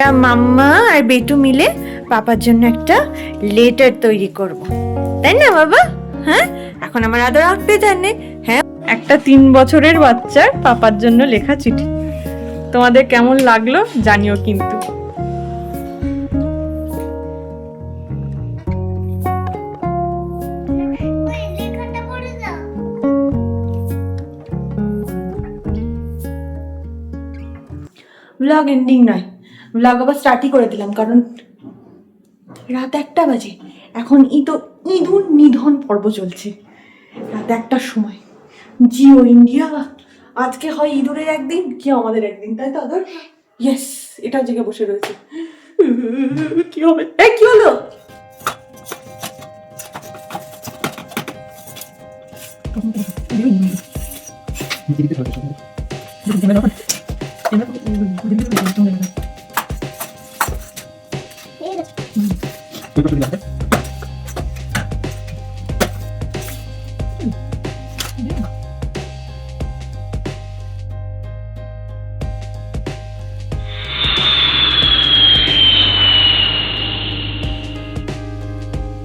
মাম্মা আর বেটু মিলে পাপার জন্য একটা লেটার তৈরি করব। তাই না, বাবা? হ্যাঁ? এখন আমার আদর আঁকতে জানে। হ্যাঁ? একটা তিন বছরের বাচ্চার পাপার জন্য লেখা চিঠি। তোমাদের কেমন লাগল জানিও কিন্তু। ব্লগ এন্ডিং নয়। ব্লগ আবার স্টার্টই করে দিলাম, কারণ রাত একটা বাজে। এখন তো ইঁদুর নিধন পর্ব চলছে। রাত একটার সময়। জিও ইন্ডিয়া, আজকে হয় ইঁদুরের একদিন কি আমাদের একদিন, তাই তো আদর? ইয়েস এটা জেগে বসে রয়েছে। কি হবে? এ, কি হলো?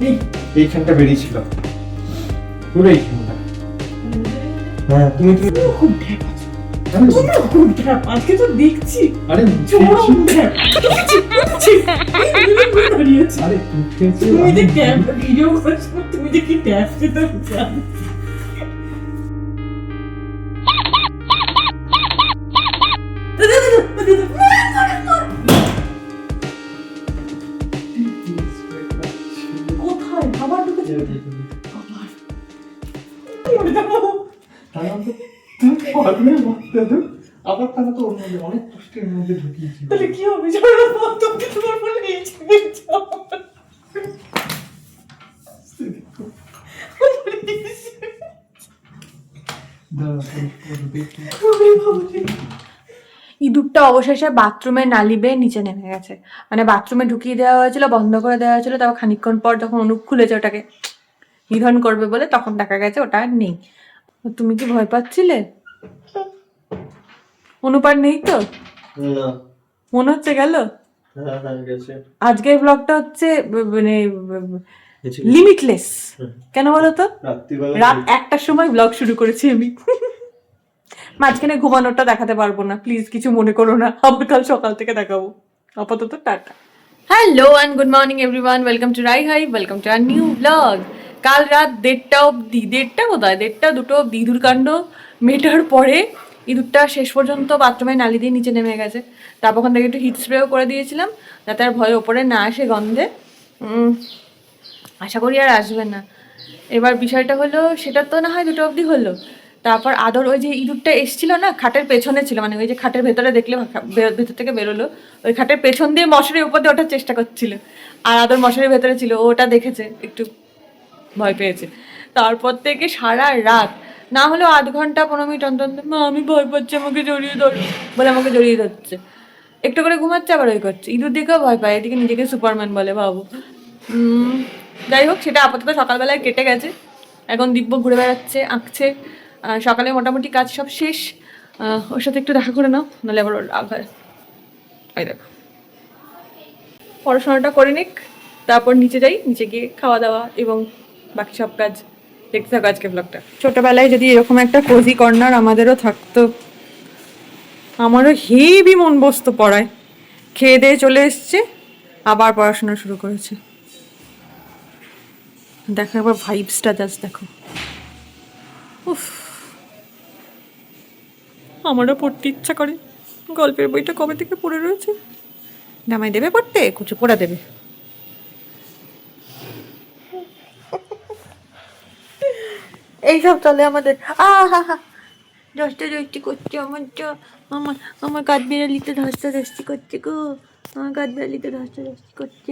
এই এইখানটা বেরিয়েছিল পুরো এইখানটা হ্যাঁ। তুমি খুব আজকে তো দেখছি। আরে তুমি যে ভিডিও করছ তুমি যে কি সেটা মধ্যে অনেক কষ্টের মধ্যে ঢুকিয়েছিল। তাহলে কি হবে? তোমার বলে এই ইঁদুরটা অবশেষে বাথরুমে নালি বেয়ে নিচে নেমে গেছে। মানে বাথরুমে ঢুকিয়ে দেওয়া হয়েছিল বন্ধ করে দেওয়া হয়েছিল তারপর খানিকক্ষণ পর যখন অনুপ খুলেছে ওটাকে নিধন করবে বলে তখন দেখা গেছে ওটা আর নেই। তুমি কি ভয় পাচ্ছিলে? অনুপ আর নেই তো? না। মনে হচ্ছে গেল? হ্যাঁ হ্যাঁ আজকের ব্লগটা হচ্ছে মানে। লিমিটলেস কেন বলো তো? রাত একটার সময় ব্লগ শুরু করেছি আমি। মাঝখানে ঘুমানোটা দেখাতে পারব না। প্লিজ কিছু মনে করো না। আবার কাল সকাল থেকে দেখাবো। আপাতত tata. Hello and good morning everyone welcome to Rai hi welcome to our new blog কাল রাত দেড়টা অবধি দেড়টা কোথায় দেড়টা দুটো অবধি ইঁদুর কাণ্ড মেটার পরে ইঁদুরটা শেষ পর্যন্ত বাথরুমে নালি দিয়ে নিচে নেমে গেছে। তারপর ওখান থেকে একটু হিট স্প্রেও করে দিয়েছিলাম, যাতে আর ভয় ওপরে না আসে গন্ধে। আশা করি আর আসবে না। এবার বিষয়টা হলো, সেটা তো না হয় দুটো অবধি হলো। তারপর আদর, ওই যে ইঁদুরটা এসছিল না, খাটের পেছনে ছিল মানে ওই যে খাটের ভেতরে দেখলে ভেতর থেকে বেরোলো, ওই খাটের পেছন দিয়ে মশারির উপর দিয়ে ওঠার চেষ্টা করছিল। আর আদর মশারির ভেতরে ছিল ওটা দেখেছে, একটু ভয় পেয়েছে। তারপর থেকে সারা রাত না হলেও আধ ঘণ্টা পনেরো মিনিট অন্তর মা আমি ভয় পাচ্ছি আমাকে জড়িয়ে ধর। বলে আমাকে জড়িয়ে ধরছে। একটু করে ঘুমাচ্ছে আবার ওই করছে। ইঁদুর দিকেও ভয় পায় এদিকে নিজেকে সুপারম্যান বলে উম, যাই হোক সেটা আপাতত সকালবেলায় কেটে গেছে। এখন দিব্য ঘুরে বেড়াচ্ছে আঁকছে। সকালে মোটামুটি কাজ সব শেষ। ওর সাথে একটু দেখা করে নাও নাহলে আবার ওর রাগ হয় এই দেখো। পড়াশোনাটা করে নিক তারপর নিচে যাই নিচে গিয়ে খাওয়া দাওয়া এবং বাকি সব কাজ দেখতে থাকো আজকে ব্লগটা ছোটবেলায় যদি এরকম একটা কোজি কর্নার আমাদেরও থাকতো, আমারও হেভি মন বসতো পড়ায়। খেয়ে দিয়ে চলে এসছে, আবার পড়াশোনা শুরু করেছে। দেখো একবার ভাইবসটা জাস্ট দেখো। উফ। আমারও পড়তে ইচ্ছা করে। গল্পের বইটা কবে থেকে পড়ে রয়েছে? নামাই দেবে পড়তে? কুচু পড়া দেবে? এইসব চলে আমাদের। আহা হা দশটা দশটি করছে আমার তো আমার আমার কাঠ বিড়ালিতে ধস্তা ধস্তি করছে গো। আমার কাঠ বিড়ালিতে ধস্তা ধস্তি করছে।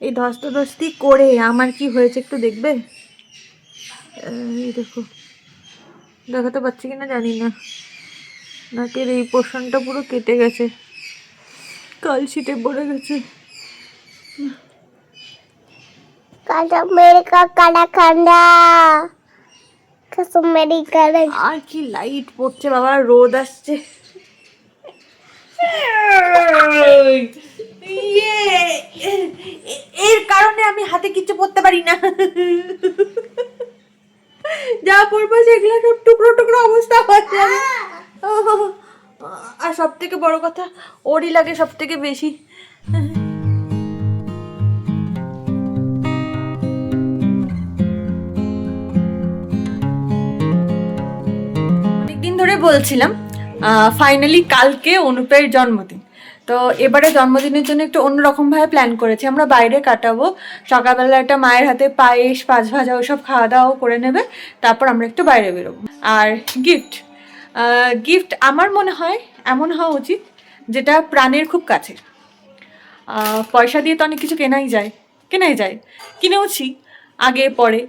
এই ধস্তা ধস্তি করে আমার কি হয়েছে একটু দেখবে? এই দেখো। দেখাতে পাচ্ছি কিনা জানি না। নাকের এই পোর্শনটা পুরো কেটে গেছে। কাল কালশিটে পড়ে গেছে। কাশ্মীরি কালাকান্দা কাশ্মীরি কালা আর কি লাইট পড়ছে বাবা, রোদ আসছে। এর কারণে আমি হাতে কিচ্ছু পড়তে পারি না। যা পড়ব সেগুলো সব টুকরো টুকরো অবস্থা হয়ে আর সব থেকে বড় কথা, ওরই লাগে সব থেকে বেশি। ধরে বলছিলাম ফাইনালি কালকে অনুপের জন্মদিন। তো এবারে জন্মদিনের জন্য একটু অন্যরকমভাবে প্ল্যান করেছি। আমরা বাইরে কাটাবো সকালবেলা একটা মায়ের হাতে পায়েস পাঁচ ভাজা ওসব খাওয়া দাওয়াও করে নেবে তারপর আমরা একটু বাইরে বেরোবো। আর গিফট গিফট আমার মনে হয় এমন হওয়া উচিত যেটা প্রাণের খুব আহ, পয়সা দিয়ে তো অনেক কিছু কেনাই যায় কেনাই যায়। কিনেওছি আগে পরে।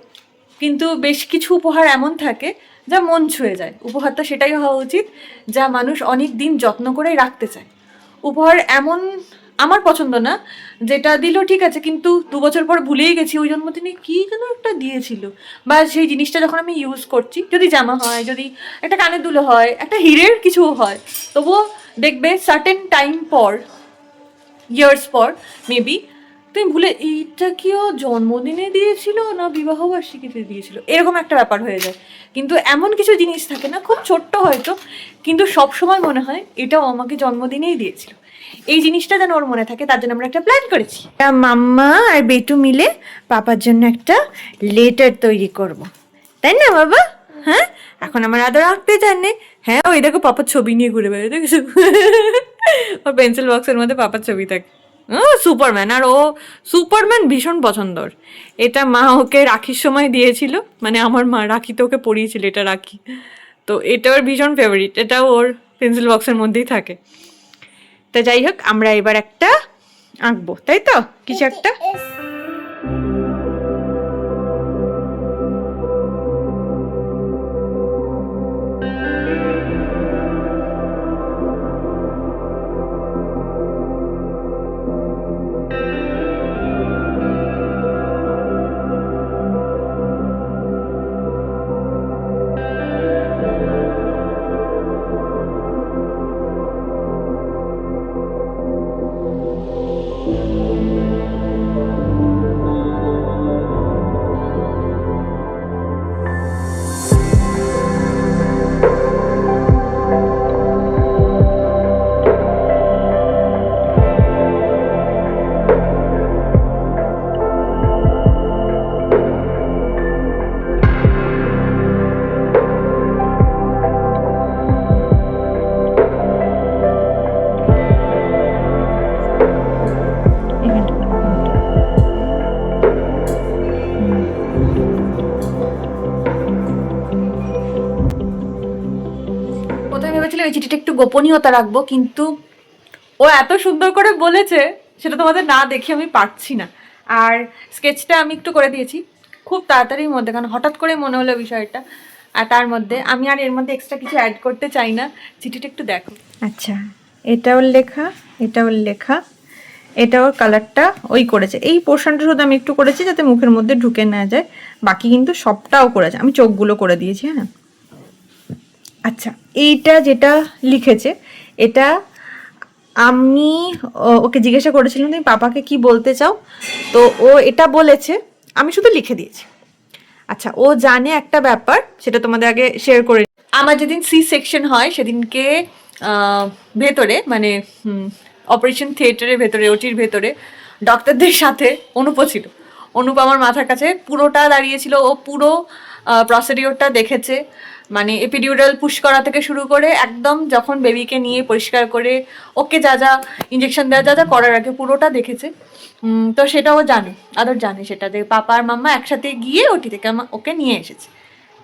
কিন্তু বেশ কিছু উপহার এমন থাকে যা মন ছুঁয়ে যায়। উপহারটা সেটাই হওয়া উচিত, যা মানুষ অনেক দিন যত্ন করে রাখতে চায়। উপহার এমন আমার পছন্দ না, যেটা দিল ঠিক আছে, কিন্তু দু বছর পর ভুলেই গেছি, ওই জন্মদিনে কী যেন একটা দিয়েছিল। বা সেই জিনিসটা যখন আমি ইউজ করছি, যদি জামা হয়, যদি একটা কানের দুলো হয়, একটা হিরের কিছু হয়, তবুও দেখবে সার্টেন টাইম পর ইয়ার্স পর মেবি তুমি ভুলে এইটা কি ও জন্মদিনে দিয়েছিল না বিবাহ বার্ষিকীতে দিয়েছিল? এরকম একটা ব্যাপার হয়ে যায়। কিন্তু এমন কিছু জিনিস থাকে না, খুব ছোট্ট হয়তো, কিন্তু সব সময় মনে হয় এটাও আমাকে জন্মদিনেই দিয়েছিল। এই জিনিসটা যেন ওর মনে থাকে, তার জন্য আমরা একটা প্ল্যান করেছি। মাম্মা আর বেটু মিলে পাপার জন্য একটা লেটার তৈরি করব। তাই না, বাবা? হ্যাঁ? এখন আমার আদর আঁকতে জানে। হ্যাঁ ওই দেখো পাপার ছবি নিয়ে ঘুরে বেড়ায়, দেখেছ? ওর পেন্সিল বক্সের মধ্যে পাপার ছবি থাকে। সুপারম্যান। আর ও সুপারম্যান ভীষণ পছন্দর। এটা মা ওকে রাখির সময় দিয়েছিল। মানে আমার মা রাখি তো ওকে পরিয়েছিল এটা রাখি। তো এটা ওর ভীষণ ফেভারিট এটা ওর পেন্সিল বক্সের মধ্যেই থাকে। তা যাই হোক আমরা এবার একটা আঁকবো তাই তো? কিছু একটা? প্রথমে এই চিঠিটা একটু গোপনীয়তা রাখব। কিন্তু ও এত সুন্দর করে বলেছে, সেটা তোমাদের না দেখে আমি পারছি না। আর স্কেচটা আমি একটু করে দিয়েছি, খুব তাড়াতাড়ির মধ্যে, কারণ হঠাৎ করে মনে হলো বিষয়টা। আর তার মধ্যে আমি আর এর মধ্যে এক্সট্রা কিছু অ্যাড করতে চাই না। চিঠিটা একটু দেখো। আচ্ছা এটা ওর লেখা, এটা ওর লেখা, এটা ওর কালারটা ওই করেছে। এই পোর্শনটা শুধু আমি একটু করেছি যাতে মুখের মধ্যে ঢুকে না যায়। বাকি কিন্তু সবটাও করেছে। আমি চোখগুলো করে দিয়েছি হ্যাঁ। আচ্ছা এইটা যেটা লিখেছে, এটা আমি ওকে জিজ্ঞাসা করেছিলাম, তুমি পাপাকে কি বলতে চাও? তো ও এটা বলেছে, আমি শুধু লিখে দিয়েছি। আচ্ছা ও জানে একটা ব্যাপার, সেটা তোমাদের আগে শেয়ার করে আমার যেদিন সি সেকশন হয়, সেদিনকে ভেতরে মানে অপারেশন থিয়েটারের ভেতরে ওটির ভেতরে ডক্টরদের সাথে অনুপ ছিল। অনুপ আমার মাথার কাছে পুরোটা দাঁড়িয়েছিল, ও পুরো প্রসিডিওরটা দেখেছে। মানে এপিডিউরাল পুশ করা থেকে শুরু করে একদম যখন বেবিকে নিয়ে পরিষ্কার করে ওকে যা যা ইঞ্জেকশন দেওয়া যা যা করার আগে পুরোটা দেখেছে। তো সেটা ও জানে আদর জানে সেটা যে পাপা আর মাম্মা একসাথে গিয়ে ওটি থেকে ওকে নিয়ে এসেছে।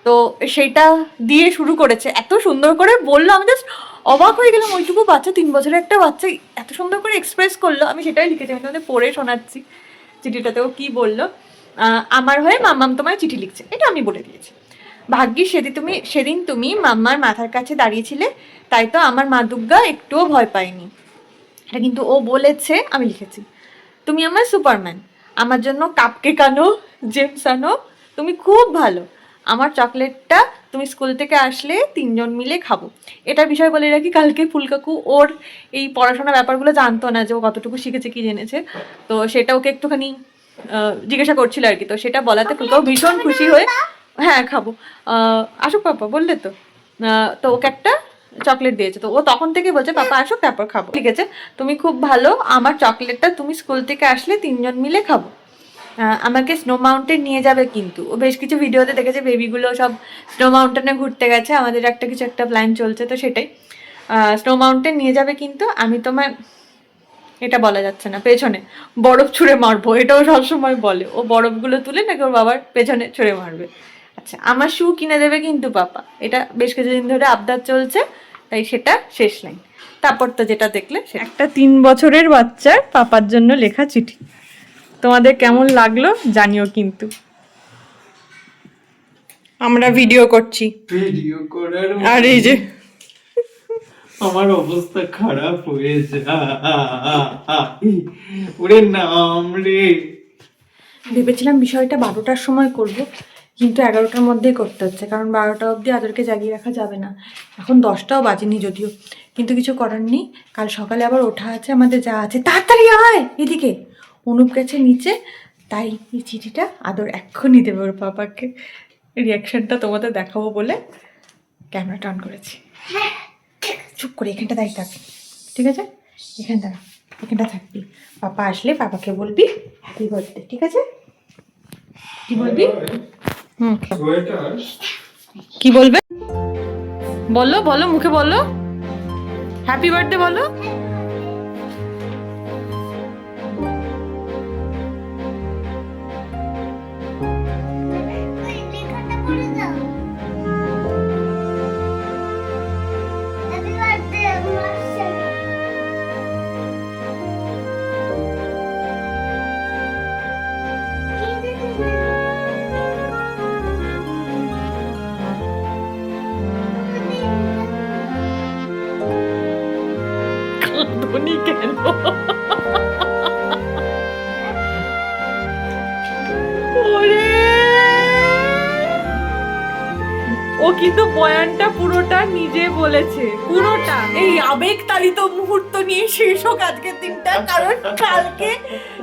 তো সেইটা দিয়ে শুরু করেছে। এত সুন্দর করে বলল, আমি জাস্ট অবাক হয়ে গেলাম, ওইটুকু বাচ্চা, তিন বছরের একটা বাচ্চা, এত সুন্দর করে এক্সপ্রেস করল। আমি সেটাই লিখেছি, আমি তোমাদের পড়ে শোনাচ্ছি চিঠিটাতেও কি বলল। আমার হয়ে মাম্মাম তোমায় চিঠি লিখছে, এটা আমি বলে দিয়েছি। ভাগ্যিস সেদিন তুমি সেদিন তুমি মাম্মার মাথার কাছে দাঁড়িয়েছিলে, তাই তো আমার মা দুর্গা একটুও ভয় পায়নি। এটা কিন্তু ও বলেছে, আমি লিখেছি। তুমি আমার সুপারম্যান, আমার জন্য কাপকে কানো জেমস আনো, তুমি খুব ভালো। আমার চকলেটটা তুমি স্কুল থেকে আসলে তিনজন মিলে খাব। এটার বিষয় বলে রাখি, কালকে ফুলকাকু ওর এই পড়াশোনার ব্যাপারগুলো জানতো না যে ও কতটুকু শিখেছে, কি জেনেছে। তো সেটা ওকে একটুখানি জিজ্ঞাসা করছিল আর কি। তো সেটা বলাতে ফুলকাকু ভীষণ খুশি হয়ে হ্যাঁ খাব। আসুক পাপা, বললে তো। তো ওকে একটা চকলেট দিয়েছে। তো ও তখন থেকে বলছে, পাপা, আসুক, তারপর খাব। ঠিক আছে? তুমি খুব ভালো। আমার চকলেটটা তুমি স্কুল থেকে আসলে তিনজন মিলে খাব। আমাকে স্নো মাউন্টেন নিয়ে যাবে কিন্তু। ও বেশ কিছু ভিডিওতে দেখেছে বেবিগুলো সব স্নো মাউন্টেনে ঘুরতে গেছে। আমাদের একটা কিছু একটা প্ল্যান চলছে, তো সেটাই। স্নো মাউন্টেন নিয়ে যাবে কিন্তু আমি তোমার, এটা বলা যাচ্ছে না, পেছনে বরফ ছুঁড়ে মারবো, এটাও সবসময় বলে। ও বরফগুলো তুলে নাকি ওর বাবার পেছনে ছুঁড়ে মারবে? আচ্ছা আমার শু কিনে দেবে কিন্তু পাপা। এটা বেশ কিছুদিন ধরে আবদার চলছে তাই সেটা শেষ লাইন তারপর তো যেটা দেখলে একটা তিন বছরের বাচ্চার পাপার জন্য লেখা চিঠি। তোমাদের কেমন লাগল জানিও কিন্তু। আমরা ভিডিও করছি। ভিডিও করার আর এই যে আমার অবস্থা খারাপ হয়েছে আ, আ, আ, আ, ওরে নাম রে। ভেবেছিলাম বিষয়টা বারোটার সময় করব। কিন্তু এগারোটার মধ্যেই করতে হচ্ছে কারণ বারোটা অবধি আদরকে জাগিয়ে রাখা যাবে না। এখন দশটাও বাজেনি যদিও কিন্তু কিছু করার নেই। কাল সকালে আবার ওঠা আছে আমাদের যা আছে। তাড়াতাড়ি হয় এদিকে। অনুপ গেছে নিচে তাই এই চিঠিটা আদর এক্ষুনি দেবে ওর পাপাকে রিয়াকশনটা তোমাদের দেখাবো বলে ক্যামেরাটা অন করেছি। চুপ করে এখানটা দাঁড়িয়ে থাক। ঠিক আছে? এখানটা দাঁড়া। এখানটা থাকবি। পাপা আসলে পাপাকে বলবি হ্যাপি বার্থডে ঠিক আছে? কি বলবি? কি বলবে? বলো বলো মুখে বলো। হ্যাপি বার্থডে বলো। কাঁদনি কেন ওরে ও কিন্তু বয়ানটা পুরোটা নিজে বলেছে। পুরোটা? এই আবেগ তাড়িত মুহূর্ত নিয়ে শেষ হোক আজকের দিনটা কারণ কালকে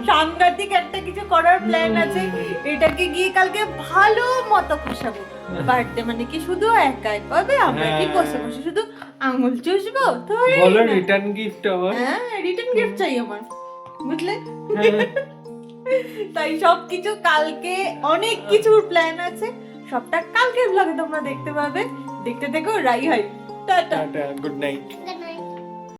সাংঘাতিক একটা কিছু করার প্ল্যান আছে। এটাকে গিয়ে কালকে ভালো মতো খসাবো বার্থডে মানে কি শুধু একাই পাবে? আমরা কি বসে বসে শুধু আঙুল চুষবো? তো বলো রিটার্ন গিফট আমার হ্যাঁ রিটার্ন গিফট চাই আমার বুঝলে? হ্যাঁ। তাই সব কিছু কালকে অনেক কিছুর প্ল্যান আছে। সবটা কালকের ব্লগে তোমরা দেখতে পাবে দেখতে দেখো রাই হয়। Tata. Tata good night good